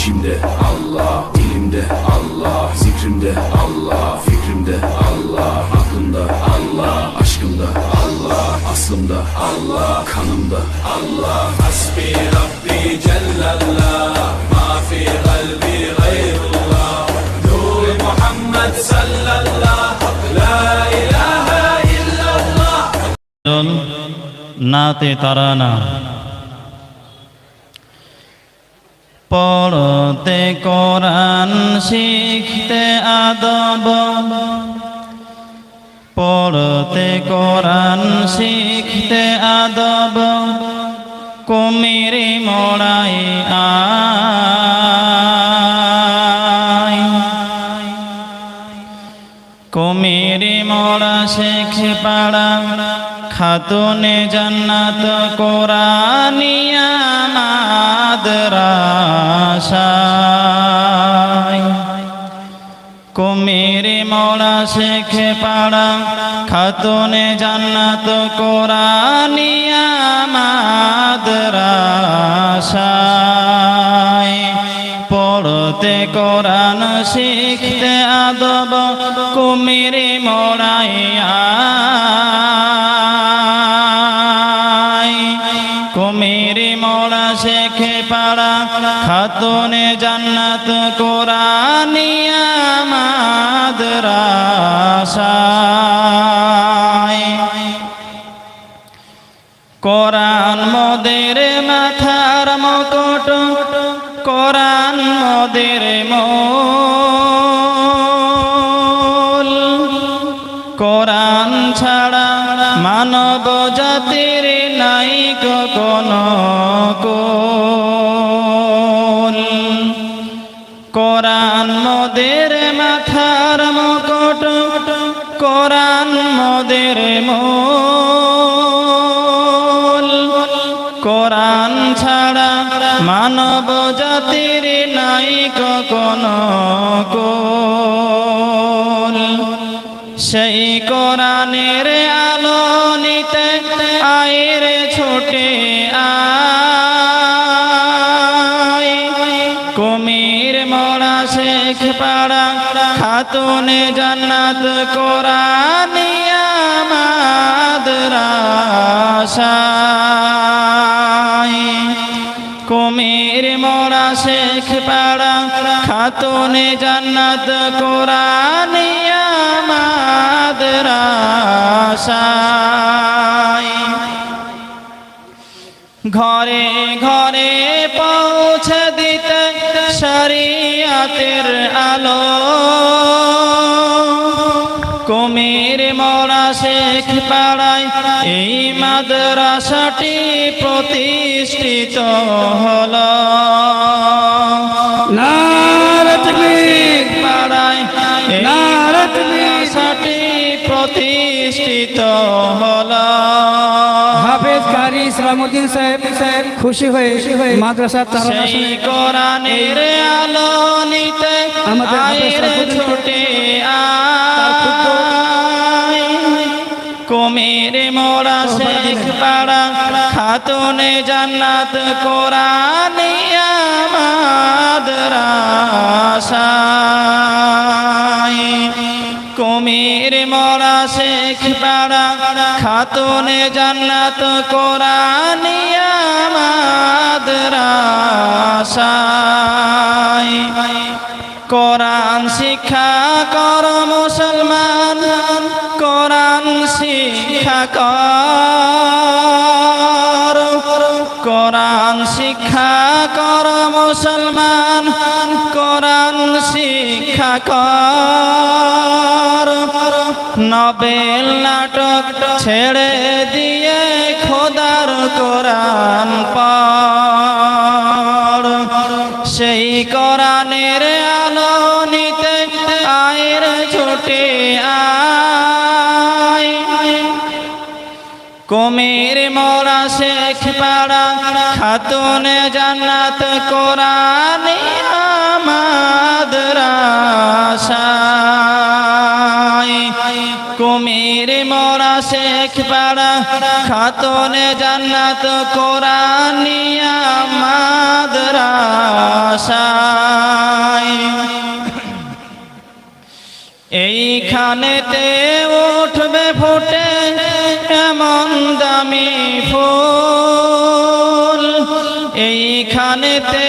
İşimde Allah, ilimde Allah, zikrimde Allah, fikrimde Allah, aklımda Allah, aşkımda Allah, aslımda Allah, kanımda Allah. Hasbi Rabbi Cellallah, ma fi kalbi gayrullah, Nur Muhammed sallallah, la ilahe illallah. Nati Tarana পড়তে কোরআন শিখতে আদব। পড়তে কোরআন শিখতে আদব। কুমিরি মড়াই আয়। মরা শেখ পাড়া, খাতুনে জান্নাত কোরআনিয়া মাদ্রাসায় শেখ পাড়া খাতুনে জান্নাত কোরআনিয়া পড়তে কোরআন শিখতে আদব কুমির মরাইয়া পাড়া খাতুনে জান্নাত কোরআনিয়া কোরআন মোদের মাথার মকট, কোরআন মোদের মোল। কোরআন ছাড়া মানব জাতির নাই কোরআন ছাড়া মানব জাতির নাই কোনো সেই কোরআনের আলো নিতে আয়ের ছোটে কুমির মরা শেখ পাড়া, খাতুনে জান্নাত কোরআনিয়া মাদ্রাসায় কুমির মরা শেখ পাড়া খাতুনে জান্নাত কোরআনিয়া ঘরে ঘরে পৌঁছে দিতে শরিয়াতের আলো শেখ পাড়ায় এই মাদ্রাসাটি প্রতিষ্ঠিত হল। পাড়ায় মাদ্রাসাটি প্রতিষ্ঠিত হল। হাফেজ কারি ইসলামউদ্দিন সাহেব সাহেব খুশি হয়ে মাদ্রাসা তারা সেই কোরআনের আলো নিতে আমাদের ছুটে কুমির মোরা শেখ পাড়া খাতুনে জান্নাত কোরআনিয়া মাদ্রাসায় কুমির মোরা শেখ পাড়া খাতুনে জান্নাত কোরআনিয়া মাদ্রাসায় কোরআন কোরআন শিক্ষা কর। কোরআন শিক্ষা কর মুসলমান। কোরআন শিক্ষা কর। নবেল নাটক ছেড়ে দিয়ে খোদার কোরআন পর। কুমির মোরা শেখ পাড়া, খাতুন জান্নাত কোরআনে আমাদরাশায় কুমির মোরা শেখ পাড়া, খাতুন জান্নাত কোরআনে আমাদরাশায় এইখানেতে উঠবে ফুটে এমন দামি ফুল? এইখানেতে